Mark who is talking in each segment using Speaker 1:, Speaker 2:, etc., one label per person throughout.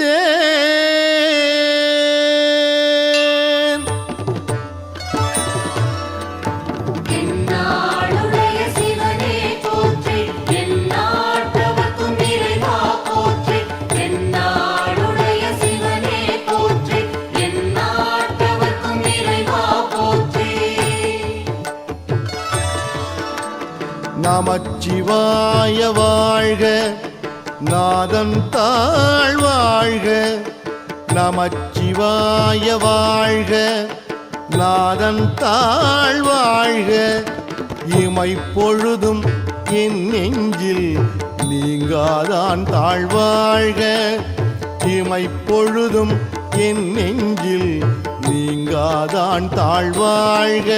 Speaker 1: தேன்
Speaker 2: என்னாளுடைய சிவனே போற்றி எந்நாட்டவர்க்கும் இறைவா போற்றி என்னாளுடைய சிவனே போற்றி எந்நாட்டவர்க்கும் இறைவா போற்றி.
Speaker 1: நமச்சிவாய வாழ்க. நாதன் தாழ் வாழ்க நமச்சிவாய வாழ்க. நாதன் தாழ் வாழ்க இமை பொழுதும் என் நெஞ்சில் நீங்காதான் தாழ்வாழ்க இமை பொழுதும் என் நெஞ்சில் நீங்காதான் தாழ்வாழ்க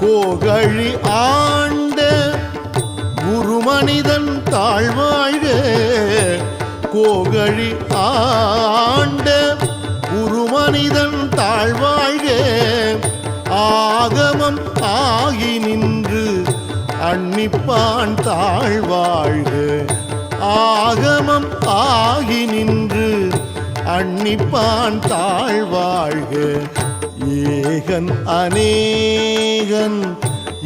Speaker 1: கோகழி ஆண்ட குருமனிதன் தாழ்வாழ்க கோகழி ஆண்ட குருமனிதன் தாழ்வாழ்க ஆகமம் ஆகி நின்று அன்னிப்பான் தாழ்வாழ்க ஆகமம் ஆகி நின்று அன்னிப்பான் தாழ்வாழ்க ஏகன் அநேகன்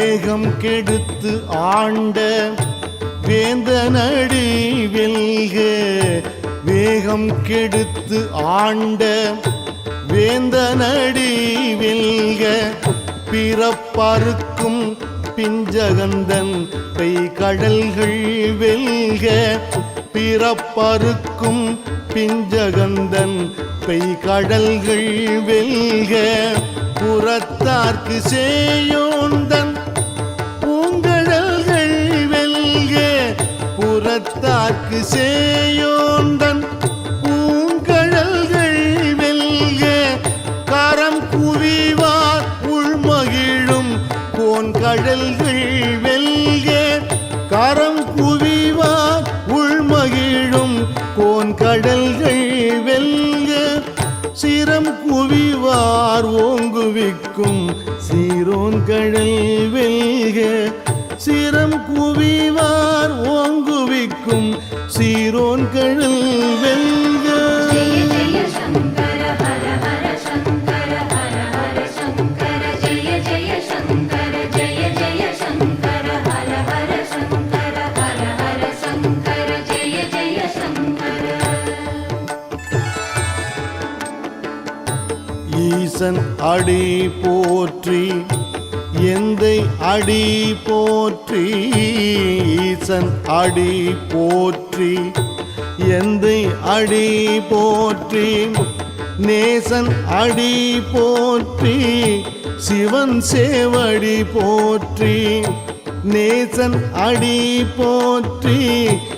Speaker 1: தேகம் கெடுத்து ஆண்ட வேந்தனடி வெல்க வேகம் கெடுத்து ஆண்ட வேந்தனடி வெல்க. பிறப்பறுக்கும் பிஞ்சகந்தன் பெய் கடல்கள் வெல்க பிறப்பறுக்கும் பிஞ்சகந்தன் பெய் கடல்கள் வெல்க. புறத்தார்க்கு சேயோந்தன் புறத்தார்க்கு சேயோந்தன் பூங்கழல்கள் வெல்க கரம் குவிவார் உள்மகிழும் கோன்கழல்கள் வெல்க கரம் குவிவார் உள்மகிழும் கோன்கடல்கள் வெல்க. சிரம் குவிவார் ஓங்குவிக்கும் சீரோன் கடல் வெல்க. சிரம் குவிவார் ஓங்குவிக்கும் சீரோன் கழல் வெல்க. ஈசன் அடி போற்றி எந்தை அடி போற்றி ஈசன் அடி போற்றி எந்தை அடி போற்றி நேசன் அடி போற்றி சிவன் சேவடி போற்றி நேசன் அடி போற்றி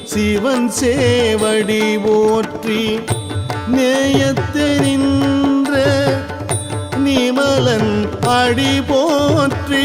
Speaker 1: சிவன் சேவடி போற்றி. நேயத்தெரின்ற நிமலன் அடி போற்றி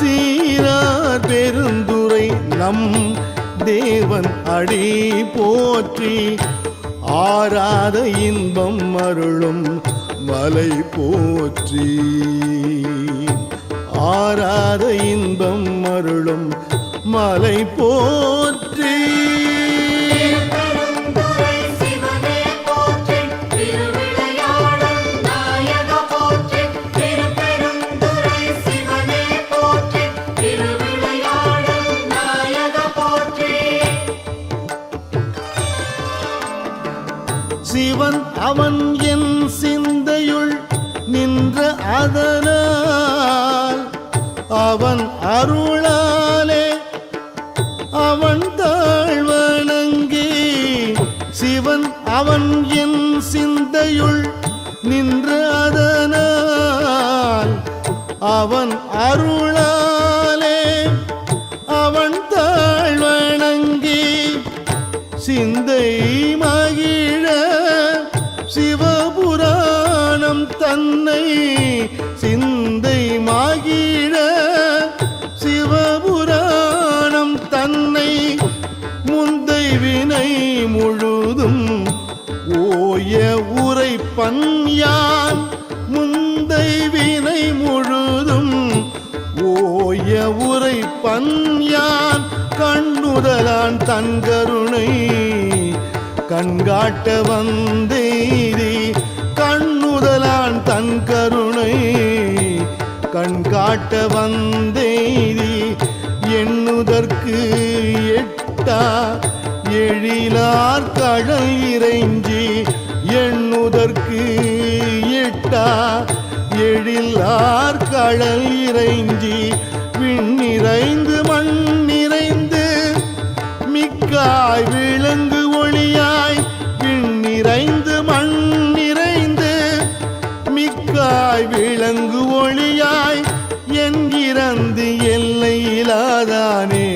Speaker 1: சீரா பெருந்துரை நம் தேவன் அடி போற்றி. ஆராத இன்பம் அருளும் மலை போற்றி. ஆராத இன்பம் அருளும் மலை போற்றி. உந்தை வினை முழுதும் ஓய உரை பன்யான். முந்தை வினை முழுதும் ஓய உரை பன்யான். கண்ணுதலான் தன்கருணை கண்காட்ட வந்தேதி கண்ணுதலான் தன் கருணை கண்காட்ட வந்தேதி எண்ணுதற்கு எட்டு கண்டா எழிலார் கடல் இறைஞ்சி எண்ணுதற்கு இட்டா. எழிலார் கடல் இறைஞ்சி விண்ணிறைந்து மண் நிறைந்து மிக்காய் விளங்கு ஒளியாய் விண்ணிறைந்து மண் நிறைந்து மிக்காய் விளங்கு ஒளியாய் என்கிறந்து எல்லையிலாதானே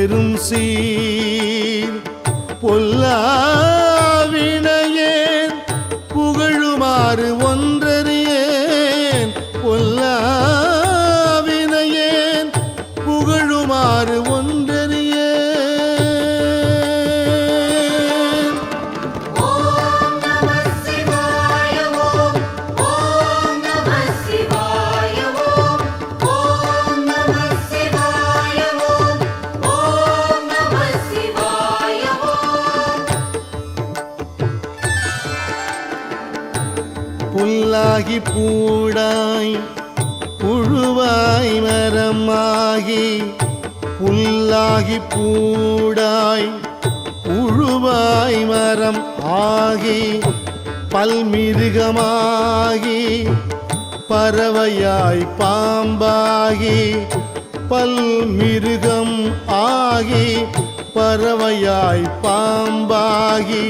Speaker 1: பெரும் சீர்
Speaker 2: பொல்லா
Speaker 1: புல்லாகி உழுவாய் மரம் ஆகி பல்மிருகமாகி பறவையாய் பாம்பாகி பல்மிருகம் ஆகி பறவையாய் பாம்பாகி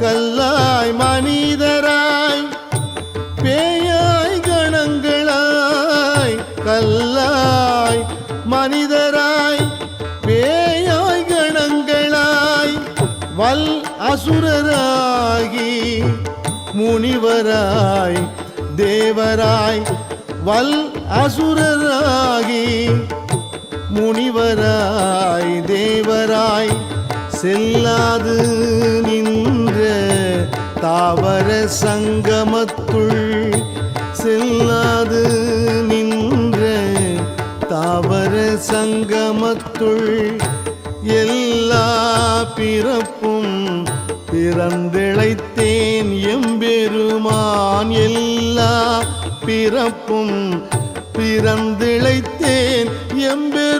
Speaker 1: கல்லாய் மனிதராய் அசுரராகி முனிவராய் தேவராய் வல் அசுரராகி முனிவராய் தேவராய் செல்லாது நின்ற தாவர சங்கமத்துள் செல்லாது நின்ற தாவர சங்கமத்துள் எல்லா பிறப்பும் பிறந்திழைத்தேன் எம்பெருமான் எல்லா பிறப்பும் பிறந்திழைத்தேன் எம்பெரு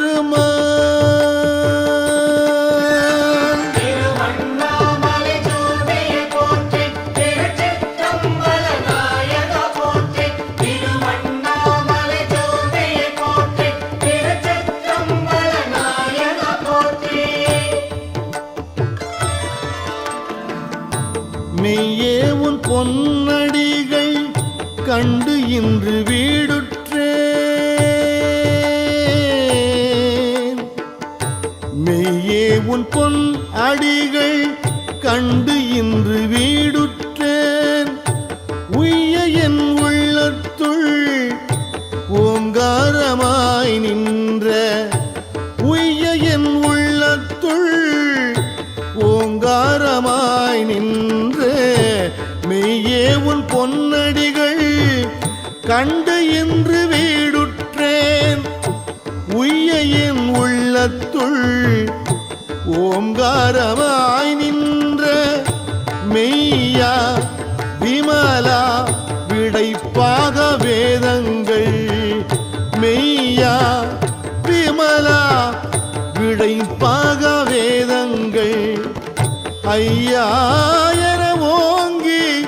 Speaker 1: என ஓங்கி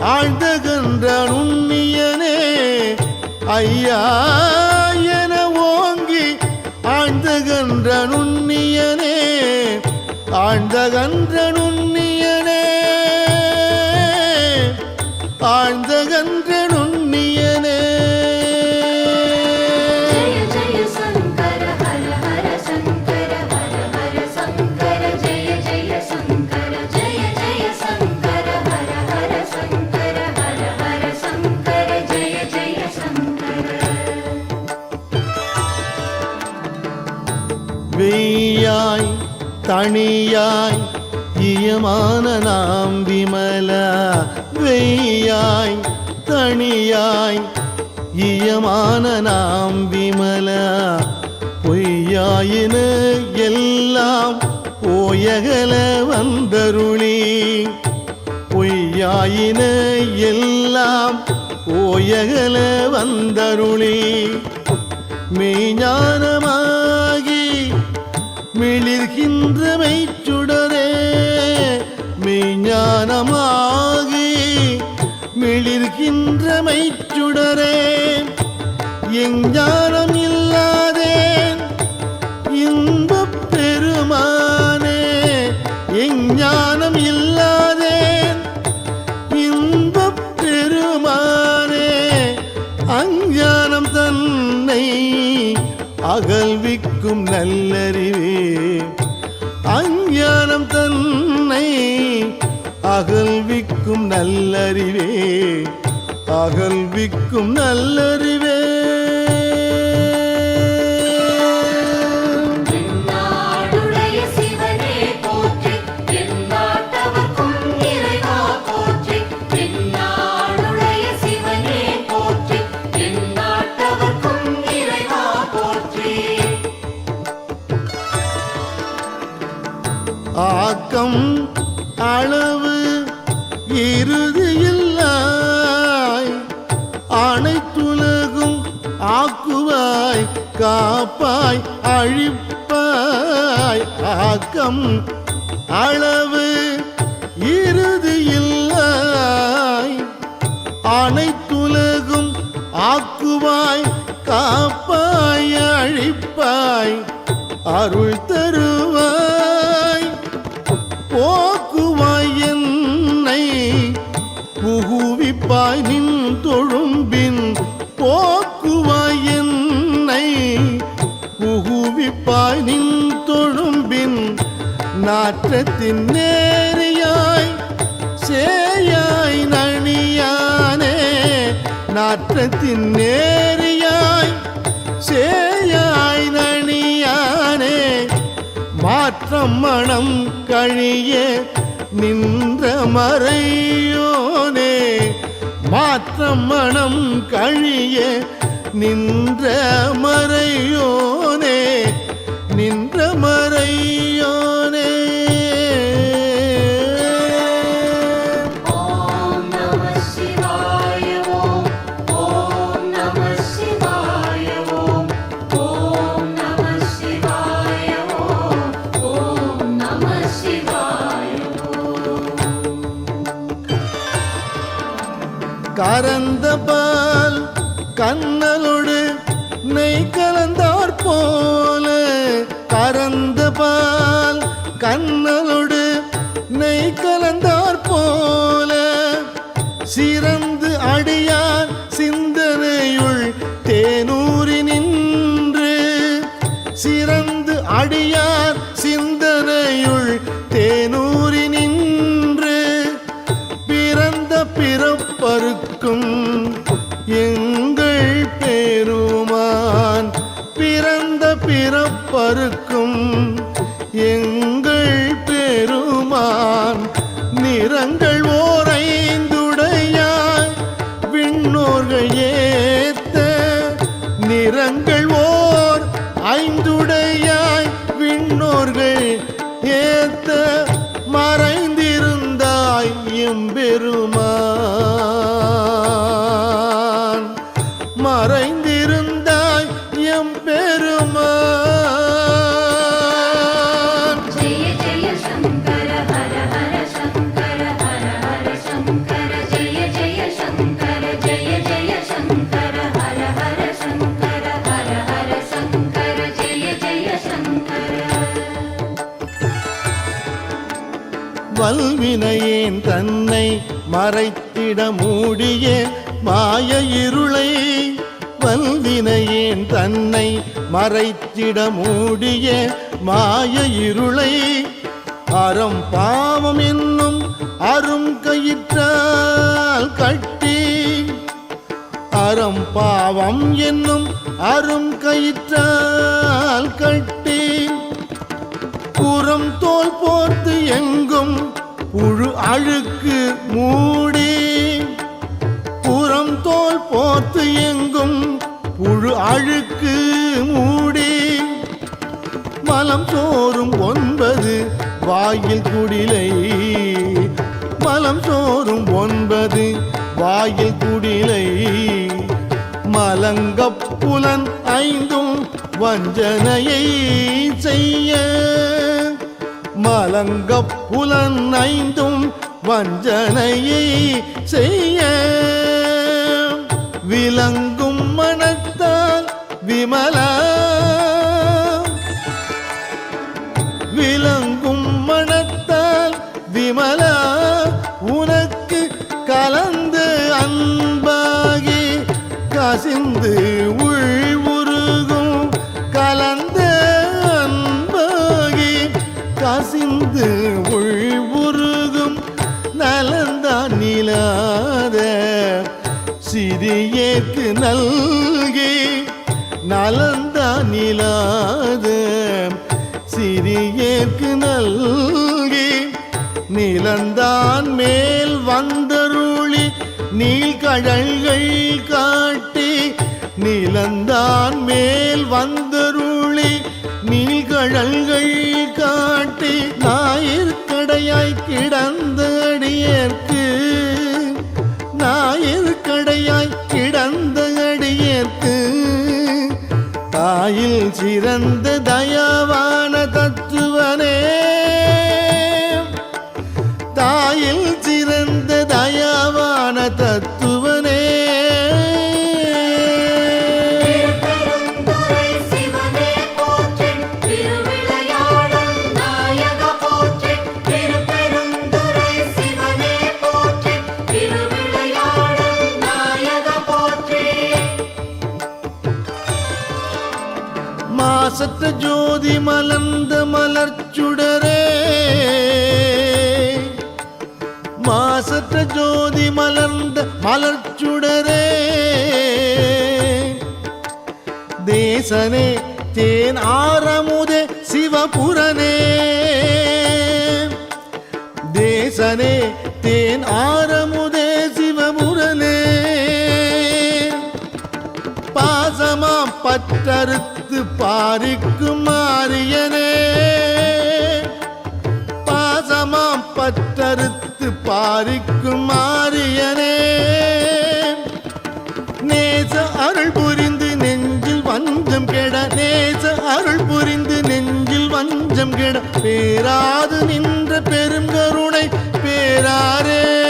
Speaker 1: ஆழ்ந்தகன்ற நுண்ணியனே. ஐயா என ஓங்கி ஆழ்ந்தகன்ற நுண்ணியனே. ஆழ்ந்தகன்ற நுண்ணியனே. ஆழ்ந்தகன் தனியாய் இயமான நாம் விமல வெய்யாய் தனியாய் இயமான நாம் விமல பொய்யாயின எல்லாம் ஓயகல வந்தருளி. பொய்யாயின எல்லாம் ஓயகல வந்தருளி. மெய்ஞானமா மிளிர்கின்ற மெய்ச்சுடரே மெய்ஞானமாகி மிளிர்கின்ற மெய்ச்சுடரே எஞ்ஞானம் இல்லாதேன் இன்பப் பெருமானே எஞ்ஞானம் இல்லாதேன் இன்பப் பெருமானே அஞ்ஞானம் தன்னை அகல்விக்கும் நல்லறி அகல்விக்கும் நல்லறிவே. அகல்விக்கும் நல்லறிவே. மாற்றத்தின் நேரியாய் சேயாய் நணியானே. நாற்றத்தின் நேரியாய் சேயாய் நணியானே. மாற்றம் மனம் கழிய நின்ற மறையோனே. மாற்றம் மனம் கழிய நின்ற
Speaker 2: மறையோ
Speaker 1: கரந்த பால் கண்ணலோடு நெய் கலந்தார் போல ஆயிரங்கள் ஓர் ஐந்துடையாய் விண்ணோர்கள் ஏத்த மறைந்திருந்தாய்
Speaker 2: எம்பெருமா
Speaker 1: வினையேன் தன்னை மறைத்திட மூடிய மாய இருளை வல்வினையேன் தன்னை மறைத்திட மூடிய மாய இருளை. அறம் பாவம் என்னும் அரும் கயிற்றால் கட்டி அறம் பாவம் என்னும் அரும் கயிற்றால் கட்டி. புறம் தோல் போர்த்து எங்கும் புழு அழுக்கு மூடி புறம் தோல் போத்து எங்கும் புழு அழுக்கு மூடி. மலம் சோறும் ஒன்பது வாயில் குடிலை மலம் சோறும் ஒன்பது வாயில் குடிலை. மலங்கப்புலன் ஐந்தும் வஞ்சனையை செய்ய மலங்கப்புலன் ஐந்தும் வஞ்சனையை செய்ய. விளங்கும் மனத்தால் விமலா தாயில் சிறந்த தயவான தத்துவனே ஜோதி மலர்ந்த மலர்ச்சுடரே மாசற்ற ஜோதி மலர்ந்த மலர்ச்சுடரே தேசனே தேன் ஆரமுதே சிவபுரனே. தேசனே தேன் ஆரமுதே சிவபுரனே. பாசமாம் பற்றறுத்து பாரிக்கு பற்றறுத்து மாறியனே. நேச அருள் புரிந்து நெஞ்சில் வஞ்சம் கெட நேச அருள் புரிந்து நெஞ்சில் வஞ்சம் கெட. பேராது நின்ற பெருங்கருணை பேராரே.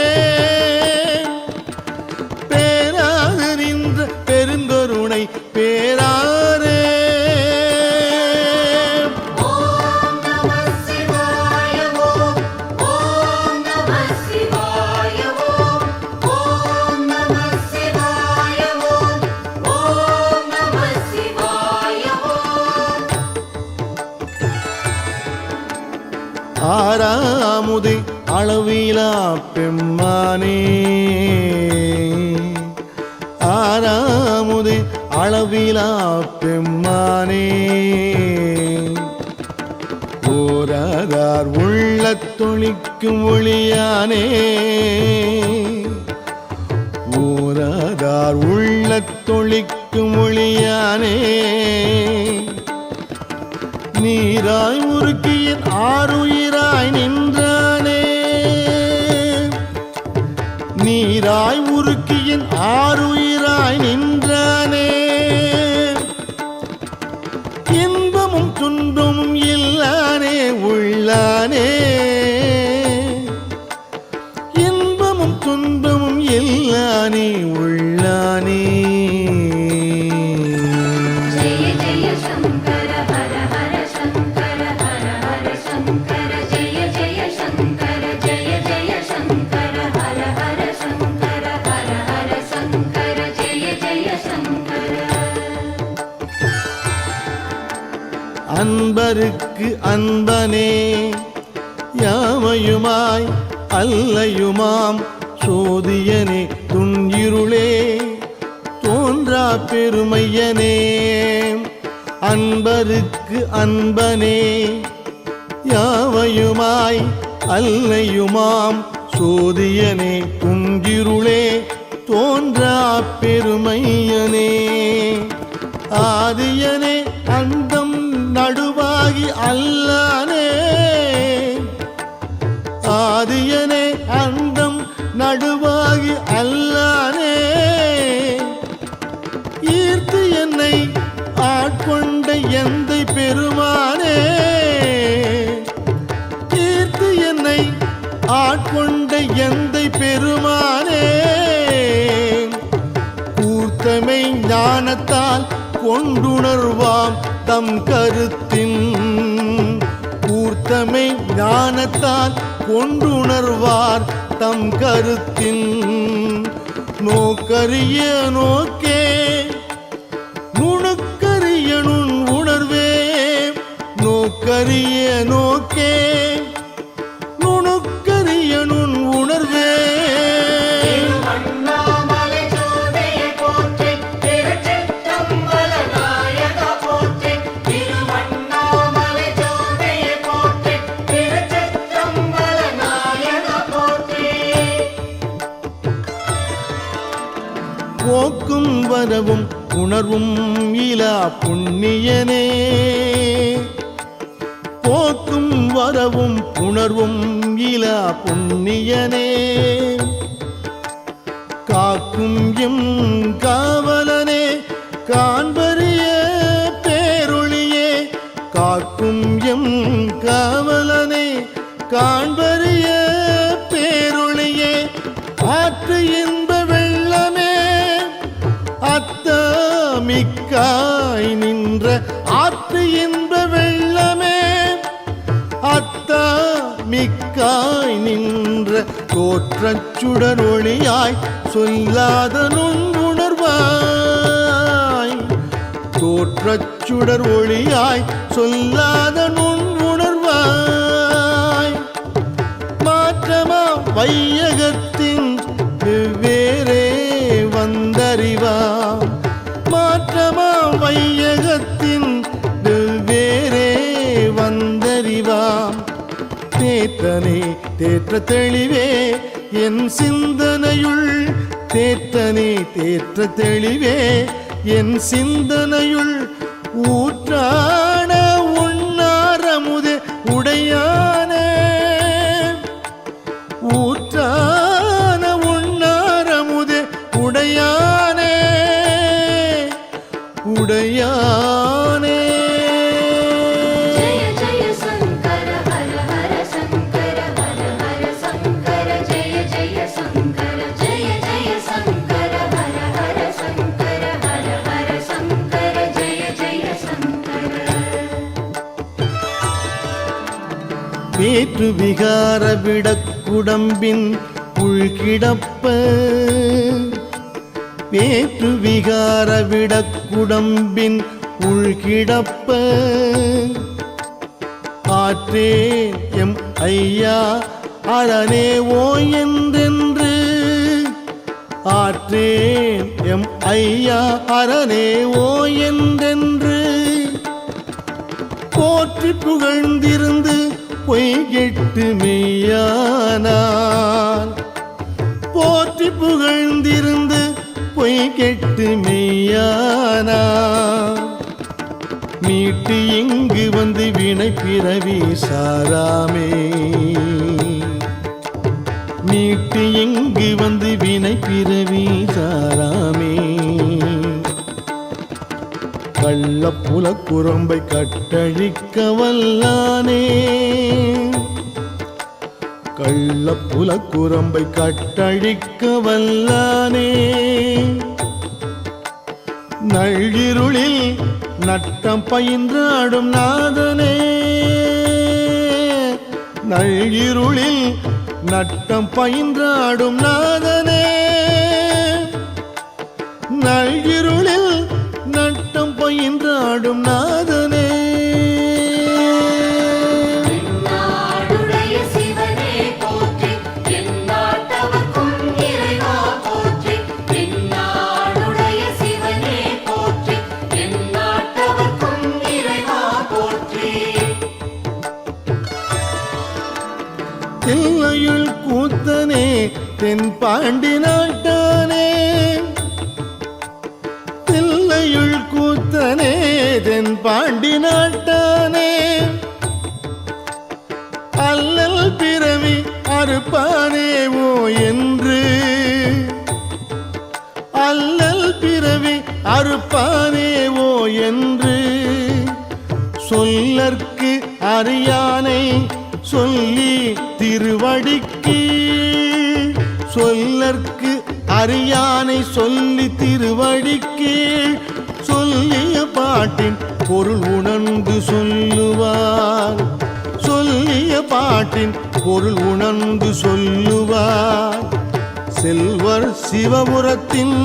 Speaker 1: ஆறாமுது அளவிலா பெம்மானே. ஆறாமுது அளவிலா பெம்மானே. ஓராதார் உள்ள தொழிக்கும் ஒளியானே. ஓராதார் உள்ள துளிக்கும் ஒளியானே. நீராய் முறுக்கியின் ஆறு நீராய் உருக்கியின்
Speaker 2: ஆறு
Speaker 1: அன்பருக்கு அன்பனே யாமையுமாய் அல்லையுமாம் சோதியனே துன்யிருளே தோன்றா பெருமையனே. அன்பருக்கு அன்பனே. யாவையுமாய் அல்லையுமாம் சோதியனே துன்கிருளே தோன்றா பெருமையனே. ஆதியனே அந்தம் அல்லானே ஆதியனே அந்தம் நடுவாகி அல்லானே ஈர்த்து என்னை ஆட்கொண்ட எந்த பெருமானே ஈர்த்து என்னை ஆட்கொண்ட எந்த பெருமானே கூர்த்தமை ஞானத்தால் கொண்டுணர்வாம் தம் கருத்தின் கூர்த்தமை ஞானத்தால் கொண்டுணர்வார் தம் கருத்தின் நோக்கரிய நோக்கே. நுணுக்கரிய நுண் உணர்வே. நோக்கரிய நோக்கே. உணர்வும் இலா புண்ணியனே. போக்கும் வரவும் உணர்வும் இலா புண்ணியனே. காக்கும் எம் காவலனே காண்பறிய பேரொளியே காக்கும் எம் காவலனே காண் ஆற்று இன்ப வெள்ளமே அத்தா மிக்காய் நின்ற தோற்றச்சுடன் ஒளியாய் சொல்லாத நுண்ணுணர்வாய். தோற்றச்சுடர் ஒளியாய் சொல்லாத நுண்ணுணர்வாய். மாற்றமா வையகத்து தேற்ற தெளிவே என் சிந்தனையுள். தேத்தனே தேற்ற தெளிவே என் சிந்தனையுள். வேற்று விகார விடக்குடம்பின் உள்கிடப்ப. வேற்று விகார விடக்குடம்பின் உள்கிடப்ப. ஆற்றே எம் ஐயா அரணே ஓ என்றென்று. ஆற்றேன் எம் ஐயா அரணே ஓ என்றென்று. போற்றி புகழ்ந்திருந்து பொய்கெட்டு மெய்யானான் போற்றி புகழ்ந்திருந்து பொய்கெட்டு மெய்யானான் மீட்டு இங்கு வந்து வினை பிறவி சாராமே. மீட்டு இங்கு வந்து வினை பிறவி சாராமே. கள்ளப்புல குரம்பை கட்டழிக்க வல்லானே கள்ளப்புல குரம்பை கட்டழிக்க வல்லானே நள்ளிருளில் நட்டம் பயின்றாடும் நாதனே. நள்ளிருளில் நட்டம் பயின்றாடும் நாதனே. நள்ளிருள் பாண்டி நாட்டானே. தில்லையுள் கூத்தனே தென் பாண்டி நாட்டானே. அல்லல் பிறவி அறுப்பானேவோ என்று. அல்லல் பிறவி அறுப்பானேவோ என்று. சொல்லற்கு அறியானை சொல்லி திருவடிக்கீ சொல்லற்கு அறியானை சொல்லி திருவடிக்கு சொல்லிய பாட்டின் பொருள் உணர்ந்து சொல்லுவார். சொல்லிய பாட்டின் பொருள் உணர்ந்து சொல்லுவார். செல்வர் சிவபுரத்தின்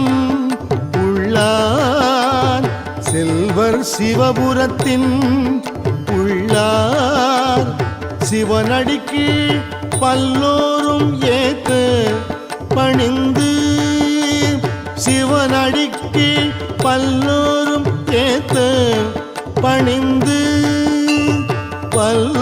Speaker 1: உள்ளார். செல்வர் சிவபுரத்தின் உள்ளார். சிவனடிக்கு பல்லோரும் ஏத்து பணிந்து சிவனடிக்கு பல்லோரும் ஏத்து பணிந்து
Speaker 2: பல்ல